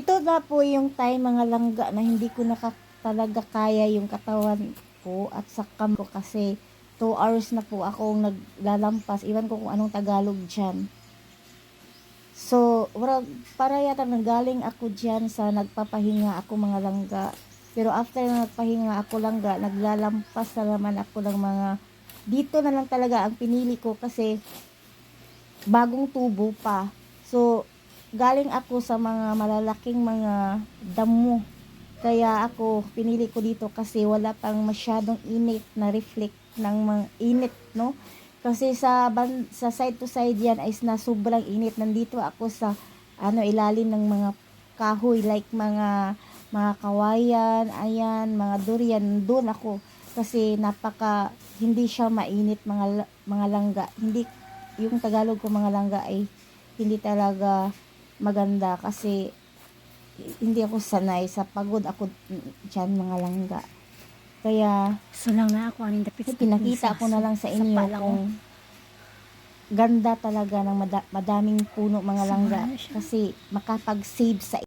Ito na po yung time mga langga na hindi ko naka, talaga kaya yung katawan ko at sa ko kasi 2 hours na po akong naglalampas. Iwan ko kung anong Tagalog dyan. So, para yata nanggaling ako dyan sa nagpapahinga ako mga langga. Pero after na nagpahinga ako langga, naglalampas na naman ako ng mga dito na lang talaga ang pinili ko kasi bagong tubo pa. So, galing ako sa mga malalaking mga damo. Kaya ako, pinili ko dito kasi wala pang masyadong init na reflect ng mga init, no? Kasi sa ban, sa side to side yan ay na sobrang init. Nandito ako sa ano ilalim ng mga kahoy like mga mga kawayan, ayan, mga durian, doon ako kasi napaka hindi siya mainit mga mga langga. Hindi yung Tagalog ko mga langga ay hindi talaga maganda kasi hindi ako sanay sa pagod ako diyan mga langga. Kaya So lang na ako aning dapit. pinakita ko na lang sa inyo ko. kung ganda talaga ng mada- madaming puno mga langga kasi makapag-save sa